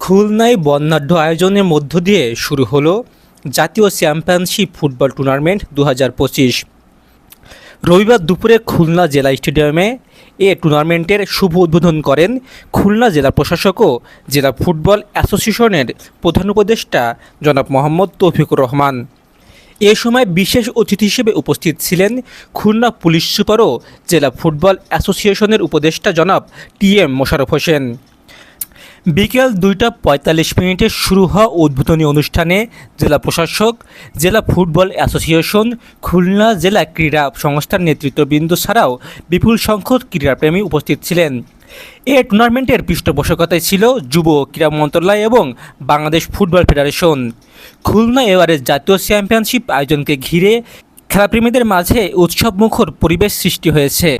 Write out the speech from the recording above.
খুলনায় বর্ণাঢ্য আয়োজনের মধ্য দিয়ে শুরু হলো জাতীয় চ্যাম্পিয়নশিপ ফুটবল টুর্নামেন্ট দু হাজার পঁচিশ। রবিবার দুপুরে খুলনা জেলা স্টেডিয়ামে এ টুর্নামেন্টের শুভ উদ্বোধন করেন খুলনা জেলা প্রশাসক ও জেলা ফুটবল অ্যাসোসিয়েশনের প্রধান উপদেষ্টা জনাব মোহাম্মদ তৌফিকুর রহমান। এ সময় বিশেষ অতিথি হিসেবে উপস্থিত ছিলেন খুলনা পুলিশ সুপার ও জেলা ফুটবল অ্যাসোসিয়েশনের উপদেষ্টা জনাব টি এম মোশারফ হোসেন। বিকেল দুইটা পঁয়তাল্লিশ মিনিটে শুরু হওয়া উদ্বোধনী অনুষ্ঠানে জেলা প্রশাসক, জেলা ফুটবল অ্যাসোসিয়েশন, খুলনা জেলা ক্রীড়া সংস্থার নেতৃত্ববৃন্দ ছাড়াও বিপুল সংখ্যক ক্রীড়াপ্রেমী উপস্থিত ছিলেন। এ টুর্নামেন্টের পৃষ্ঠপোষকতায় ছিল যুব ক্রীড়া মন্ত্রণালয় এবং বাংলাদেশ ফুটবল ফেডারেশন। খুলনা এবারের জাতীয় চ্যাম্পিয়নশিপ আয়োজনকে ঘিরে খেলাপ্রেমীদের মাঝে উৎসবমুখর পরিবেশ সৃষ্টি হয়েছে।